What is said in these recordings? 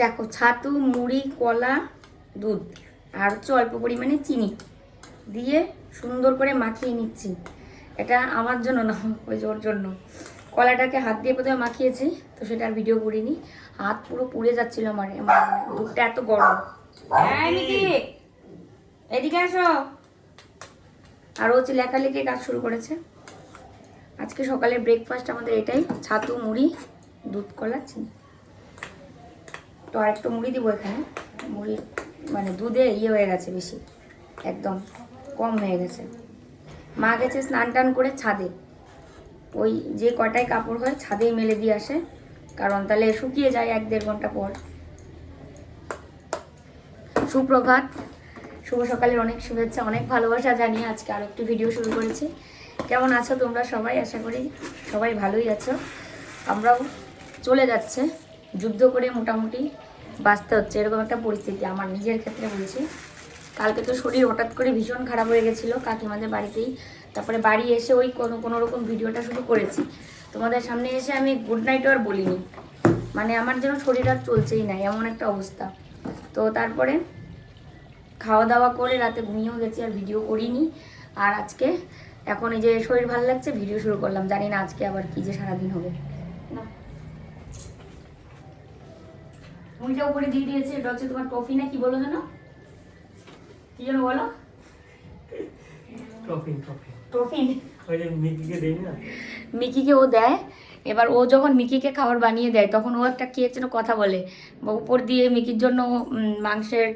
দেখো ছাতু মুড়ি কলা দুধ। আর হচ্ছে অল্প পরিমাণে চিনি দিয়ে সুন্দর করে মাখিয়ে নিচ্ছি। এটা আমার জন্য না ওই ওর জন্য। কলাটাকে হাত দিয়ে প্রথমে মাখিয়েছি তো সেটা আর ভিডিও করিনি। হাত পুরো পুড়ে যাচ্ছিল আমার দুধটা এত গরম। এদিকে আসো। আর ও হচ্ছে লেখালেখি কাজ শুরু করেছে। আজকে সকালে ব্রেকফাস্ট আমাদের এটাই ছাতু মুড়ি দুধ কলা চিনি। তো আরেকটু মুড়ি দিব এখানে। মুড়ি মানে দুধে ইয়ে হয়ে গেছে বেশি। একদম কম হয়ে গেছে। মা গেছে স্নান টান করে ছাদে। ওই যে কটায় কাপড় হয় ছাদেই মেলে দিয়ে আসে। কারণ তাহলে শুকিয়ে যায় এক দেড় ঘণ্টা পর। সুপ্রভাত। শুভ সকালের অনেক শুভেচ্ছা, অনেক ভালোবাসা জানিয়ে আজকে আরও একটি ভিডিও শুরু করেছি। কেমন আছো তোমরা সবাই? আশা করি সবাই ভালোই আছো। আমরাও চলে যাচ্ছে। যুদ্ধ করে মোটামুটি বাঁচতে হচ্ছে, এরকম একটা পরিস্থিতি আমার নিজের ক্ষেত্রে বলছি। কালকে তো শরীর হঠাৎ করে ভীষণ খারাপ হয়ে গেছিল কাকিমাদের বাড়িতেই। তারপরে বাড়ি এসে ওই কোনো কোনো রকম ভিডিওটা শুরু করেছি। তোমাদের সামনে এসে আমি গুড নাইটও আর বলিনি। মানে আমার যেন শরীর আর চলছেই না, এমন একটা অবস্থা। তো তারপরে খাওয়া দাওয়া করে রাতে ঘুমিয়েও গেছি আর ভিডিও করিনি। আর আজকে এখন এই যে শরীর ভালো লাগছে ভিডিও শুরু করলাম। জানি না আজকে আবার কি যে সারাদিন হবে। না মুড়িটা উপরে দিয়ে দিয়েছে এটা হচ্ছে তোমার টফি না কি বলো যেন? কি যেন বলো? টফিন মিকিকে ও দেয় এবার ও যখন মিকিকে খাবার বানিয়ে দেয় তখন ও একটা কি যেন কথা বলে উপর দিয়ে মিকির জন্য মাংসের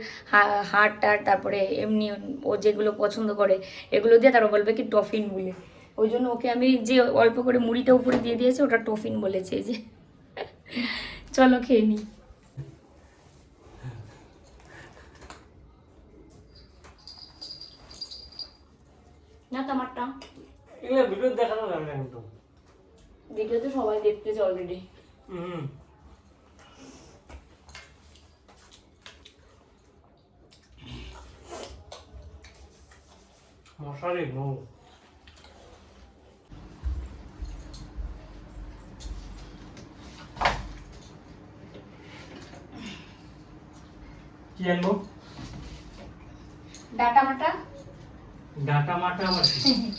হাড় টাড় তারপরে এমনি ও যেগুলো পছন্দ করে এগুলো দিয়ে তারপর বলবে কি টফিন বলে। ওই জন্য ওকে আমি যে অল্প করে মুড়িটা উপরে দিয়ে দিয়েছি ওটা টফিন বলেছে যে। চলো খেয়ে নিই না তোমারটা এগুলো ভিডিও দেখানো যাবে না কিন্তু। ভিডিও তো সবাই দেখতেছে অলরেডি হুম। মশারি নো কি আনব? ডাটা মাটা? ডাটা মাটা আমার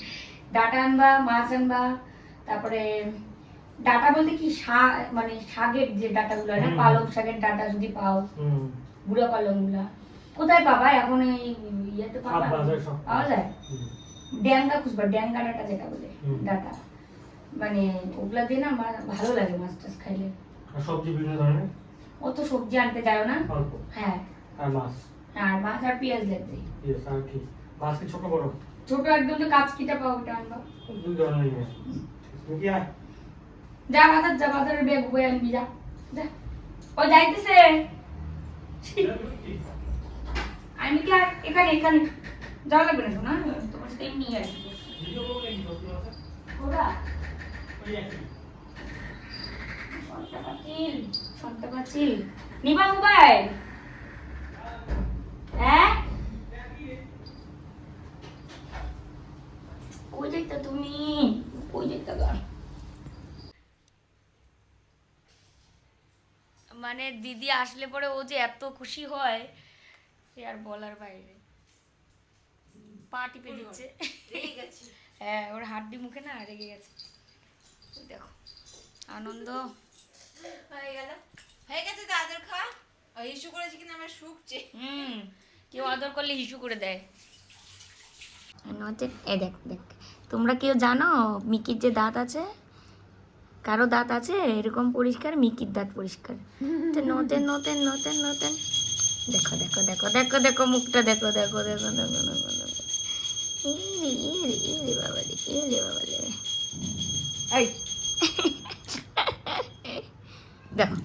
ডাটা আনবা মাছ আনবা তারপরে ডাটা বলতে কি শাক মানে শাকের যে ডাটাগুলো না পালং শাকের ডাটা যদি পাও গুঁড়ো পালংগুলা কোথায় পাবা? এখন এই ইয়েতে পাবা? পাওয়া যায়? ড্যাঙ্গা খুঁজবা ড্যাঙ্গা ডাটা যেটা বলে ডাটা। মানে ওগুলা দিয়ে না আমার ভালো লাগে মাছ টাছ খাইলে। সবজি বিভিন্ন ধরনের? ও তো সবজি আনতে যাও না। হ্যাঁ। আর মাছ? আর মাছ আর পেঁয়াজ লাগবে। ইয়েস আর কি? মাছ কি ছোট বড়। ছোট একদম যে কাচকিটা পাও ওটা আনবা। দুই ধরনের নিয়ে তুমি কি আয়। যা বাজার যা বাজারের ব্যাগ বই আনবি যা। যা। ও যাইতেছে। আমি কি আর এখানে এখানে? যাওয়া লাগবে না শোনা তোমার সাথে আর কি ওরা সন্তা পাচিল নিবা মোবাইল হ্যাঁ কই যাইতা তুমি কই যাইতা গা মানে দিদি আসলে পরে ও যে এত খুশি হয় সে আর বলার বাইরে। পা টিপে দিচ্ছে। হ্যাঁ ওর হাড্ডি মুখে না রেগে গেছে। দেখো আনন্দ। হয়ে গেল। হয়ে গেছে তো আদর খাওয়া? ওই ইস্যু করেছি কিনা আমার শুকছে। হুম কেউ আদর করলে হিসু করে দেয়। নচেত এ দেখ দেখ। তোমরা কেউ জানো মিকির যে দাঁত আছে? কারও দাঁত আছে এরকম পরিষ্কার মিকির দাঁত পরিষ্কার। তো নতেন নতেন নতেন নতেন দেখো দেখো দেখো দেখো দেখো মুখটা দেখো দেখো দেখো দেখো দেখো দেখো। ইরে ইরে ইরে বাবা রে ইরে বাবা রে। এই। দেখো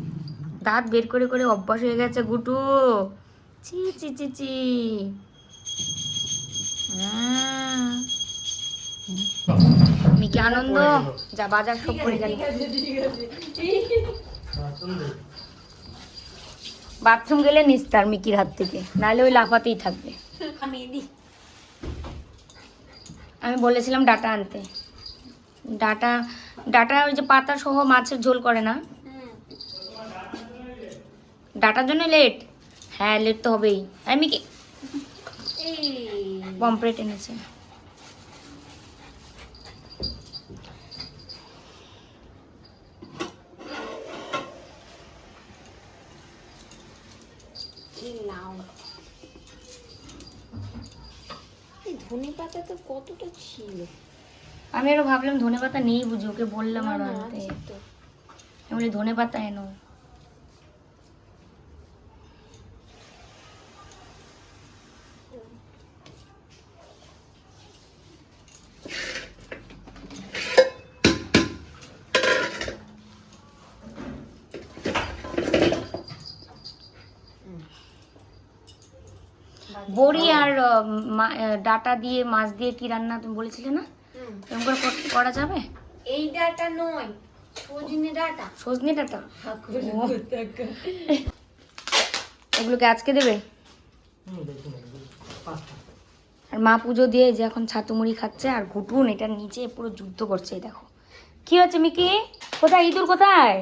দাঁত বের করে করে অভ্যাস হয়ে গেছে গুটু। চি চি চি চি আহ। মিকি আনন্দ? যা বাজার সব করে গেল। বাথরুম গেলে নিস্তার মিকির হাত থেকে নাহলে ওই লাফাতেই থাকবে। আমি বলেছিলাম ডাটা আনতে। ডাটা ডাটা ওই যে পাতা সহ মাছের ঝোল করে না? ডাটার জন্য লেট হ্যাঁ লেট তো হবেই। আমি কি পম্পলেট এনেছে এই নাও এই ধনে পাতা তো কতটা ছিল? আমি আরও ভাবলাম ধনে পাতা নেই বুঝি ওকে বললাম আর আনতে। আমি বলি ধনে পাতা এনো বড়ি আর আহ, মা- আহ, ডাটা দিয়ে মাছ দিয়ে কি রান্না তুমি বলেছিলে না? হুম। এরকম করে করা যাবে? এই ডাটা নয় সজনে ডাটা। সজনে ডাটা? এগুলোকে আজকে দেবে? আর মা পুজো দিয়ে যে এখন ছাতু মুড়ি খাচ্ছে আর ঘুটুন এটার নিচে পুরো যুদ্ধ করছে দেখো। কি হচ্ছে মিকি? কোথায়? ইঁদুর কোথায়?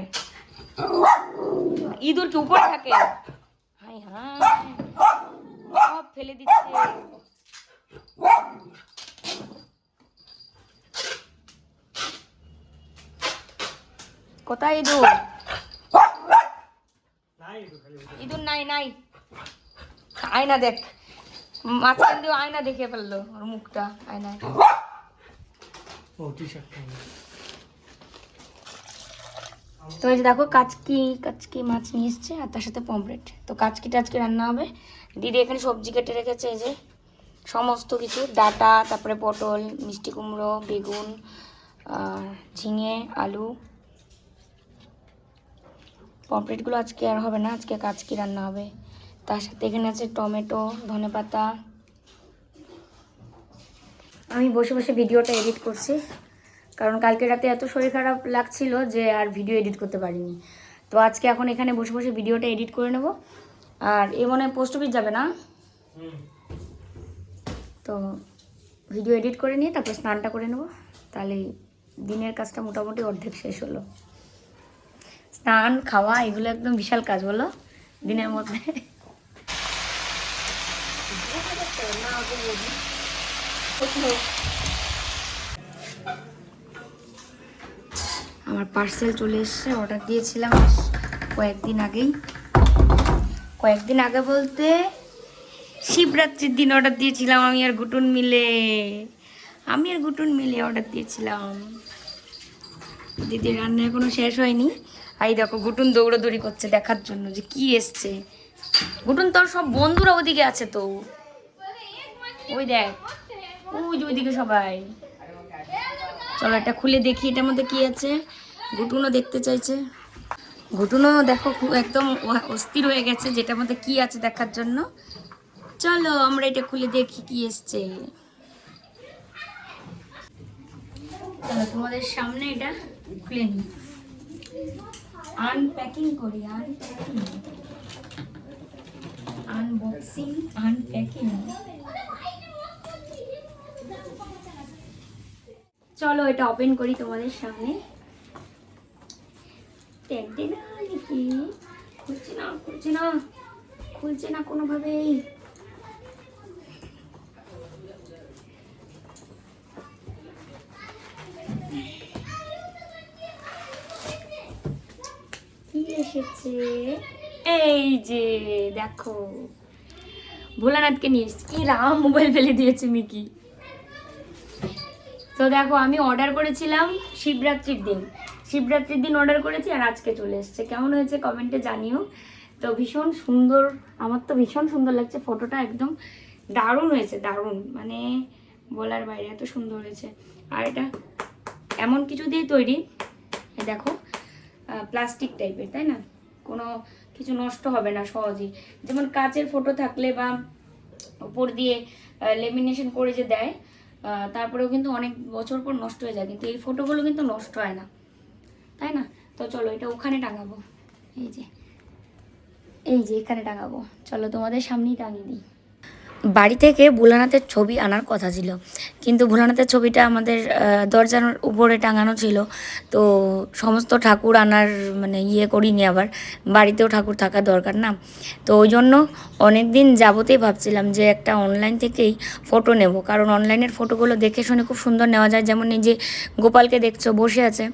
ইঁদুর কি উপরে থাকে? হাই হাই সব ফেলে দিচ্ছে। কোথায় ইঁদুর। ইঁদুর নাই নাই। আয়না দেখ। মাঝখান দিয়ে আয়না দেখে ফেলল ওর মুখটা আয়নায়। তো এই যে দেখো কাচকি কাচকি মাছ নিয়ে এসছে আর তার সাথে পমফ্রেট। তো কাচকিটা আজকে রান্না হবে। দিদি এখানে সবজি কেটে রেখেছে এই যে। সমস্ত কিছু ডাটা তারপরে পটল মিষ্টি কুমড়ো বেগুন আর ঝিঙে আলু। পমফ্রেটগুলো আজকে আর হবে না আজকে কাচকি রান্না হবে। তার সাথে এখানে আছে টমেটো ধনেপাতা আমি বসে বসে ভিডিওটা এডিট করছি কারণ কালকে রাতে এত শরীর খারাপ লাগছিল যে আর ভিডিও এডিট করতে পারিনি। তো আজকে এখন এখানে বসে বসে ভিডিওটা এডিট করে নেব। আর এ মনে হয় পোস্ট অফিস যাবে না? হুম। তো ভিডিও এডিট করে নিয়ে তারপর স্নানটা করে নেব। তাহলে দিনের কাজটা মোটামুটি অর্ধেক শেষ হলো। স্নান, খাওয়া, এগুলো একদম বিশাল কাজ বলো, দিনের মধ্যে। আমার পার্সেল চলে এসছে অর্ডার দিয়েছিলাম কয়েকদিন আগেই। কয়েকদিন আগে বলতে শিবরাত্রির দিন অর্ডার দিয়েছিলাম, আমি আর গুটুন মিলে। আমি আর গুটুন মিলে অর্ডার দিয়েছিলাম। দিদির রান্না এখনও শেষ হয়নি। আর দেখো, গুটুন দৌড়াদৌড়ি করছে দেখার জন্য যে কি এসছে। গুটুন তোর সব বন্ধুরা ওদিকে আছে তো। ওই দেখ, ওই যে ওইদিকে সবাই। চলো এটা খুলে দেখি এটার মধ্যে কি আছে। ঘুটুনও দেখতে চাইছে। ঘুটুনও দেখো একদম অস্থির হয়ে গেছে, যেটার মধ্যে কি আছে দেখার জন্য। চলো আমরা এটা খুলে দেখি কি এসছে। তোমাদের সামনে এটা খুলে নি আনপ্যাকিং করি আনপ্যাকিং আনবক্সিং আনপ্যাকিং চলো এটা ওপেন করি তোমাদের সামনে। টেনটে না খুলছে না খুলছে না। খুলছে না কোনোভাবেই কি এসেছে। এই যে, দেখো। ভোলানাথকে নিয়ে এসেছি। কি রাম মোবাইল ফেলে দিয়েছে মিকি। তো দেখো, আমি অর্ডার করেছিলাম শিবরাত্রির দিন। শিবরাত্রির দিন অর্ডার করেছি আর আজকে চলে এসেছে। কেমন হয়েছে কমেন্টে জানিও। তো ভীষণ সুন্দর, আমার তো ভীষণ সুন্দর লাগছে। ফটোটা একদম দারুণ হয়েছে, দারুণ। মানে বলার বাইরে এত সুন্দর হয়েছে। আর এটা এমন কিছু দিয়ে তৈরি। দেখো প্লাস্টিক টাইপের তাই না? কোনো কিছু নষ্ট হবে না সহজেই। যেমন কাচের ফটো থাকলে বা উপর দিয়ে লেমিনেশন করে যে দেয় তারপরেও কিন্তু অনেক বছর পর নষ্ট হয়ে যায়, কিন্তু এই ফটোগুলো কিন্তু নষ্ট হয় না। তাই না? তো চলো এটা ওখানে টাঙাবো। এই যে এই যে এখানে টাঙাবো। চলো তোমাদের সামনেই টাঙিয়ে দিই। বাড়ি থেকে ভোলানাথের ছবি আনার কথা ছিল। কিন্তু ভোলানাথের ছবিটা আমাদের দরজার উপরে টাঙানো ছিল। তো সমস্ত ঠাকুর আনার মানে ইয়ে করিনি আবার। বাড়িতেও ঠাকুর থাকা দরকার না। তো ওই জন্য অনেক দিন যাবতেই ভাবছিলাম যে একটা অনলাইন থেকেই ফটো নেব। কারণ অনলাইনের ফটোগুলো দেখে শুনে খুব সুন্দর নেওয়া যায়। যেমন এই যে গোপালকে দেখছ, বসে আছে।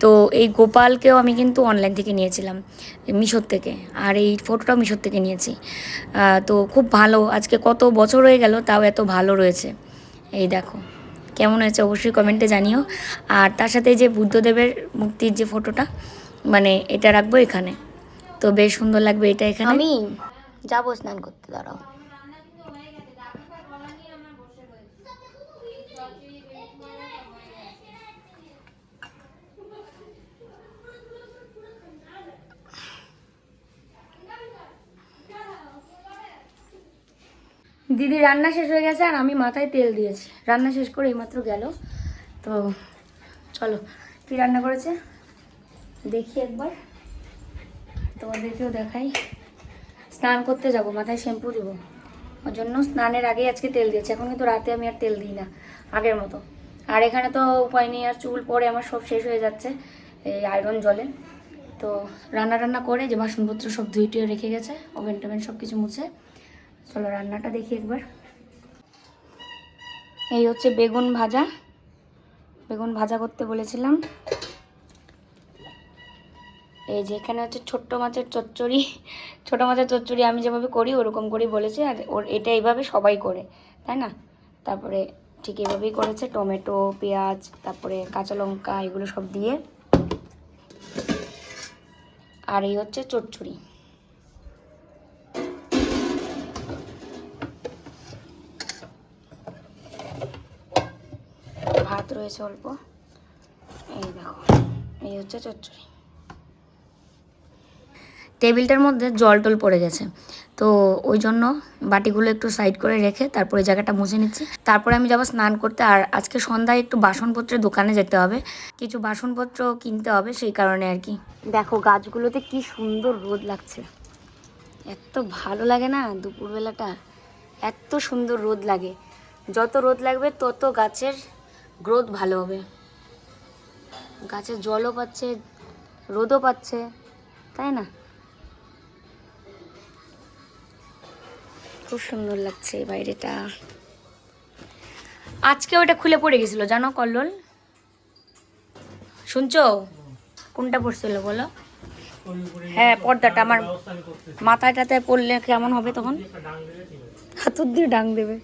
তো এই গোপালকেও আমি কিন্তু অনলাইন থেকে নিয়েছিলাম, মিশোর থেকে। আর এই ফটোটাও মিশোর থেকে নিয়েছি। তো খুব ভালো। আজকে কত বছর হয়ে গেল, তাও এত ভালো রয়েছে। এই দেখো, কেমন হয়েছে অবশ্যই কমেন্টে জানিও। আর তার সাথে যে বুদ্ধদেবের মুক্তির যে ফটোটা মানে এটা রাখব এখানে। তো বেশ সুন্দর লাগবে এটা এখানে। আমি যাব স্নান করতে, দাঁড়াও। দিদি রান্না শেষ হয়ে গেছে আর আমি মাথায় তেল দিয়েছি। রান্না শেষ করে এইমাত্র গেল। তো চলো, কি রান্না করেছে? দেখি একবার। তোমাদেরকেও দেখাই। স্নান করতে যাব, মাথায় শ্যাম্পু দিব। ওর জন্য স্নানের আগেই আজকে তেল দিয়েছি। এখন কিন্তু রাতে আমি আর তেল দিই না, আগের মতো। আর এখানে তো উপায় নেই, আর চুল পরে আমার সব শেষ হয়ে যাচ্ছে এই আয়রন জলে। তো রান্না টান্না করে যে বাসনপত্র সব ধুয়ে টুয়ে রেখে গেছে ওভেন টোভেন সব কিছু মুছে। চলো রান্নাটা দেখি একবার। এই হচ্ছে বেগুন ভাজা। বেগুন ভাজা করতে বলেছিলাম। এই যে এখানে হচ্ছে ছোট্ট মাছের চচ্চড়ি। ছোট মাছের চচ্চড়ি আমি যেভাবে করি, ওরকম করেই বলেছি। আর ওর এটা এইভাবে সবাই করে, তাই না? তারপরে ঠিক এইভাবেই করেছে। টমেটো, পেঁয়াজ, তারপরে কাঁচা লঙ্কা, এগুলো সব দিয়ে। আর এই হচ্ছে চচ্চড়ি। রয়েছে অল্প। এই দেখো এই হচ্ছে চচ্চড়ি। টেবিলটার মধ্যে জল টল পড়ে গেছে। তো ওই জন্য বাটিগুলো একটু সাইড করে রেখে তারপরে জায়গাটা মুছে নিচ্ছি। তারপরে আমি যাব স্নান করতে আর আজকে সন্ধ্যায় একটু বাসনপত্রের দোকানে যেতে হবে। কিছু বাসনপত্র কিনতে হবে সেই কারণে আর কি। দেখো গাছগুলোতে কি সুন্দর রোদ লাগছে। এত ভালো লাগে না দুপুরবেলাটা? এত সুন্দর রোদ লাগে। যত রোদ লাগবে তত গাছের গ্রোথ ভালো হবে। গাছে জলও পাচ্ছে, রোদও পাচ্ছে, তাই না? খুব সুন্দর লাগছে বাইরেটা। আজকে ওটা খুলে পড়ে গেছিল, জানো কল্লোল? শুনছো? কোনটা পড়ছিল বলো? হ্যাঁ পর্দাটা আমার টাথায় পড়লে কেমন হবে তখন? হাতুর দিয়ে ডাং দেবে।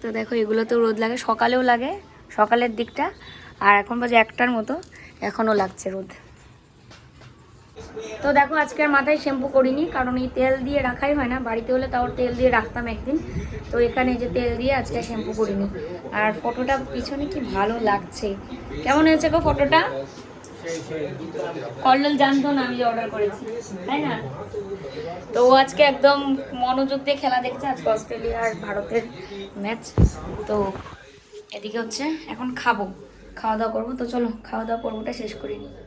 তো দেখো এগুলো তো রোদ লাগে, সকালেও লাগে। সকালের দিকটা, আর এখন বাজে একটার মতো। এখনও লাগছে রোদ। তো দেখো, আজকে আর মাথায় শ্যাম্পু করিনি, কারণ এই তেল দিয়ে রাখাই হয় না। বাড়িতে হলে তাও তেল দিয়ে রাখতাম একদিন। তো এখানে যে তেল দিয়ে আজকে শ্যাম্পু করিনি। আর ফটোটা পিছনে কি ভালো লাগছে। কেমন হয়েছে গো ফটোটা? কল্লোল জানতো না আমি অর্ডার করেছি, তাই না? তো ও আজকে একদম মনোযোগ দিয়ে খেলা দেখছে, আজকে অস্ট্রেলিয়া আর ভারতের ম্যাচ তো এদিকে হচ্ছে এখন খাব, খাওয়া দাওয়া করব। তো চলো, খাওয়া দাওয়া পর্বটা শেষ করে নিই।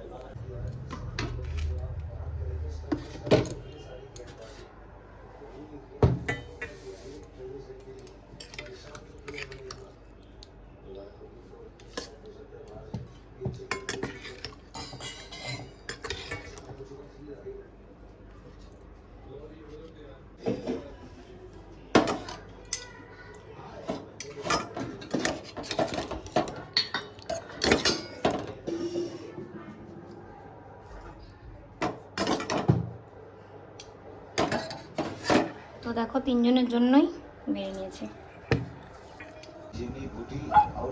দেখো তিনজনের জন্যই বেড়ে নিয়েছে।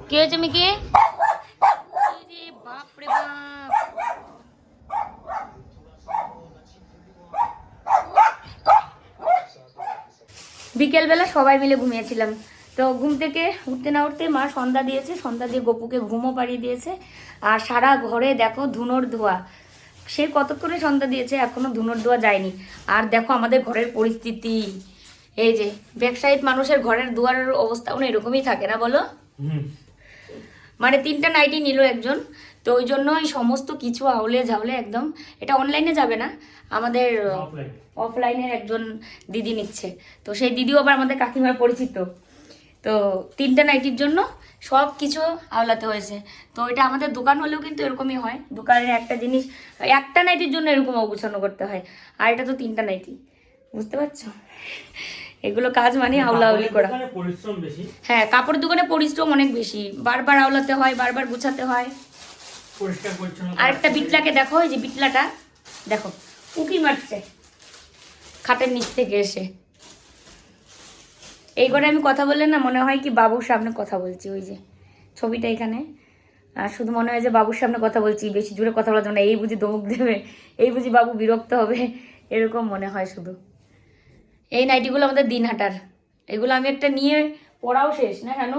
কি হয়েছে মিকি? আরে বাপ বিকেলবেলা সবাই মিলে ঘুমিয়েছিলাম। তো ঘুম থেকে উঠতে না উঠতে মা সন্ধ্যা দিয়েছে সন্ধ্যা দিয়ে গপুকে ঘুমও পাড়িয়ে দিয়েছে। আর সারা ঘরে দেখো ধুনোর ধোয়া। সে কতক্ষণে সন্ধ্যা দিয়েছে এখনও ধুনোর ধোয়া যায়নি। আর দেখো আমাদের ঘরের পরিস্থিতি। এই যে ব্যবসায়িক মানুষের ঘরের দুয়ারের অবস্থাও না এরকমই থাকে না বলো? মানে তিনটা নাইটি নিল একজন তো ওই জন্য এই সমস্ত কিছু আউলে ঝাউলে একদম এটা অনলাইনে যাবে না আমাদের অফলাইনের একজন দিদি নিচ্ছে। তো সেই দিদিও আবার আমাদের কাকিমার পরিচিত। তো তিনটা নাইটির জন্য সব কিছু আওলাতে হয়েছে। তো এটা আমাদের দোকান হলেও কিন্তু এরকমই হয়। দোকানের একটা জিনিস একটা নাইটির জন্য এরকম অগুছানো করতে হয়। আর এটা তো তিনটা নাইটি বুঝতে পারছ? এগুলো কাজ মানে আউলা আউলি করা। হ্যাঁ কাপড় দোকানে পরিশ্রম অনেক বেশি। বারবার আওলাতে হয় বারবার গুছাতে হয়। পরিচ্ছন্ন আরেকটা বিটলাকে দেখো এই যে বিটলাটা। দেখো উকি মারছে। খাটের নিচ থেকে এসে। এই করে আমি কথা বললে না মনে হয় কি বাবুর সামনে কথা বলছি ওই যে ছবিটা এখানে। আর শুধু মনে হয় যে বাবুর সামনে কথা বলছি বেশি জোরে কথা বলা যাবে না এই বুঝি দমক দেবে এই বুঝি বাবু বিরক্ত হবে এরকম মনে হয় শুধু। এই নাইটিগুলো আমাদের দিন হাঁটার এগুলো আমি একটা নিয়ে পড়াও শেষ না কেন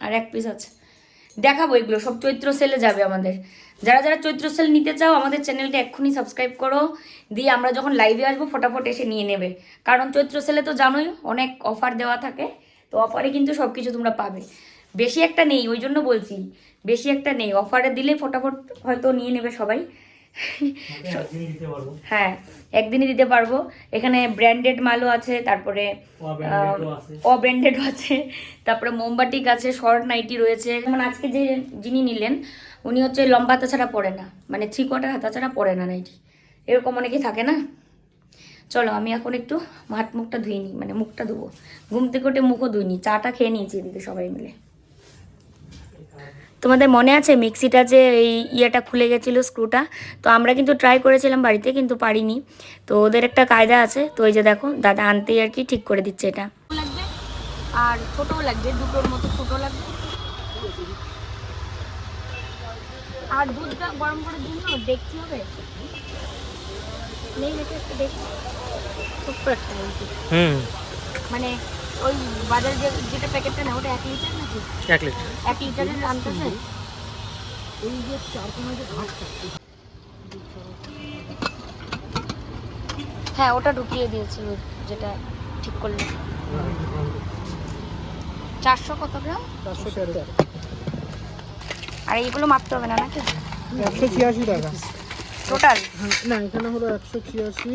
আর এক পিস আছে। দেখাবো এগুলো সব চৈত্র সেলে যাবে আমাদের। যারা যারা চৈত্র সেল নিতে চাও আমাদের চ্যানেলটা এক্ষুনি সাবস্ক্রাইব করো। দিয়ে আমরা যখন লাইভে আসব ফটাফট এসে নিয়ে নেবে। কারণ চৈত্র সেলে তো জানোই অনেক অফার দেওয়া থাকে। তো অফারে কিন্তু সব কিছু তোমরা পাবে। বেশি একটা নেই ওই জন্য বলছি বেশি একটা নেই। অফারে দিলে ফটাফট হয়তো নিয়ে নেবে সবাই। হ্যাঁ একদিনই দিতে পারব। এখানে ব্র্যান্ডেড মালও আছে তারপরে ও ব্র্যান্ডেডও আছে। তারপরে মোমবাটিক আছে শর্ট নাইটি রয়েছে। যেমন আজকে যে যিনি নিলেন উনি হচ্ছে লম্বা হাতা ছাড়া পরে না মানে থ্রি কোয়ার্টার হাতা ছাড়া পরে না নাইটি এরকম অনেকেই থাকে না? চলো আমি এখন একটু হাত মুখটা ধুই নিই মানে মুখটা ধুবো। ঘুম থেকে উঠে মুখও ধুইনি চাটা খেয়ে নিয়েছি এদিকে সবাই মিলে। তোমাদের মনে আছে মিক্সিটা যে এই ইয়েটা খুলে গেছিল স্ক্রুটা তো আমরা কিন্তু ট্রাই করেছিলাম বাড়িতে কিন্তু পারিনি। তো ওদের একটা কায়দা আছে তো ওই যে দেখো দাদা আনতেই আর কি ঠিক করে দিচ্ছে এটা। লাগবে আর ছোটও লাগবে দুটোর মতো ছোট লাগবে। আর দুধটা গরম করার জন্য দেখতে হবে। নেই নাকি একটা দেখছি ছোট্ট একটা হুম। মানে ওই বাজার যে যেটা প্যাকেটটা না ওটা এক লিটার নাকি এক লিটার। এক লিটারের আনতেছে হ্যাঁ ওটা ঢুকিয়ে দিয়েছি যেটা ঠিক করলে। চারশো কত গ্রাম? আর এইগুলো মাপতে হবে না নাকি? একশো ছিয়াশি টাকা। টোটাল না এখানে হলো একশো ছিয়াশি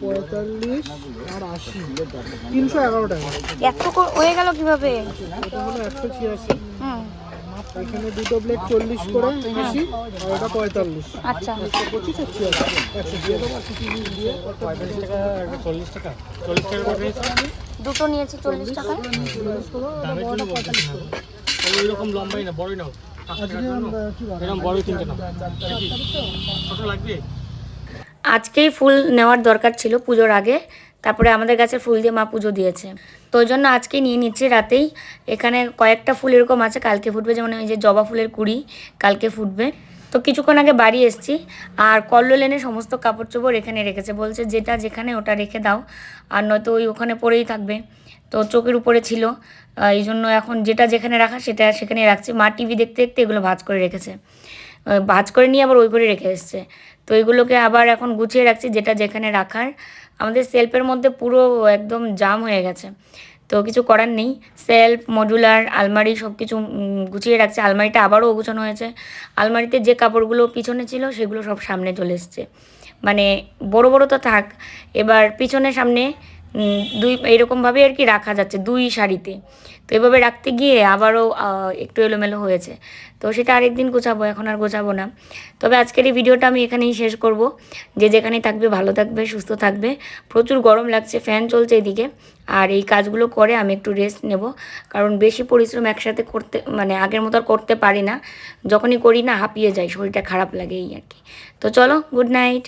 পঁয়তাল্লিশ আর আশি। তিনশো এগারো টাকা। এত হয়ে গেল কীভাবে? এটা হলো একশো ছিয়াশি। এখানে দুটো প্লেট চল্লিশ করে আশি আর এটা পঁয়তাল্লিশ। আচ্ছা। একশো পঁচিশ আর ছিয়াশি। একশো ছিয়াশি। দিয়ে পঁয়তাল্লিশ টাকা একটা চল্লিশ টাকা চল্লিশ টাকা করে দুটো নিয়েছি চল্লিশ টাকায় চল্লিশ টাকা ওই রকম লম্বাই না বড়ই নাও। এরকম তিনটে নাও। ছোট লাগবে? আজকেই ফুল নেওয়ার দরকার ছিল পুজোর আগে। তারপরে আমাদের কাছে ফুল দিয়ে মা পুজো দিয়েছে। তো ওই জন্য আজকে নিয়ে নিচ্ছি রাতেই। এখানে কয়েকটা ফুল এরকম আছে কালকে ফুটবে। যেমন ওই যে জবা ফুলের কুড়ি কালকে ফুটবে। তো কিছুক্ষণ আগে বাড়ি এসেছি। আর কল্লোল এনে সমস্ত কাপড় চোপড় এখানে রেখেছে। বলছে যেটা যেখানে ওটা রেখে দাও। আর নয়তো ওই ওখানে পড়েই থাকবে। তো চোখের উপরে ছিল। এই জন্য এখন যেটা যেখানে রাখা সেটা সেখানে রাখছি। মা টিভি দেখতে দেখতে এগুলো ভাঁজ করে রেখেছে। ভাঁজ করে নিয়ে আবার ওই করে রেখে এসছে। তো এগুলোকে আবার এখন গুছিয়ে রাখছি যেটা যেখানে রাখার। আমাদের সেলফের মধ্যে পুরো একদম জাম হয়ে গেছে। তো কিছু করার নেই। সেলফ, মডুলার, আলমারি সব কিছু গুছিয়ে রাখছে। আলমারিটা আবারও গোছানো হয়েছে। আলমারিতে যে কাপড়গুলো পিছনে ছিল সেগুলো সব সামনে চলে এসছে। মানে বড় বড় তো থাক। এবার পিছনে সামনে দুই এরকমভাবে আর কি রাখা যাচ্ছে, দুই শাড়িতে। তো এভাবে রাখতে গিয়ে আবারও একটু এলোমেলো হয়েছে। তো সেটা আরেকদিন গোছাবো, এখন আর গোছাবো না। তবে আজকের এই ভিডিওটা আমি এখানেই শেষ করব। যে যেখানেই থাকবে, ভালো থাকবে, সুস্থ থাকবে। প্রচুর গরম লাগছে, ফ্যান চলছে এদিকে। আর এই কাজগুলো করে আমি একটু রেস্ট নেব। কারণ বেশি পরিশ্রম একসাথে করতে মানে আগের মতো আর করতে পারি না। যখনই করি না, হাঁপিয়ে যাই, শরীরটা খারাপ লাগে এই আর কি। তো চলো গুড নাইট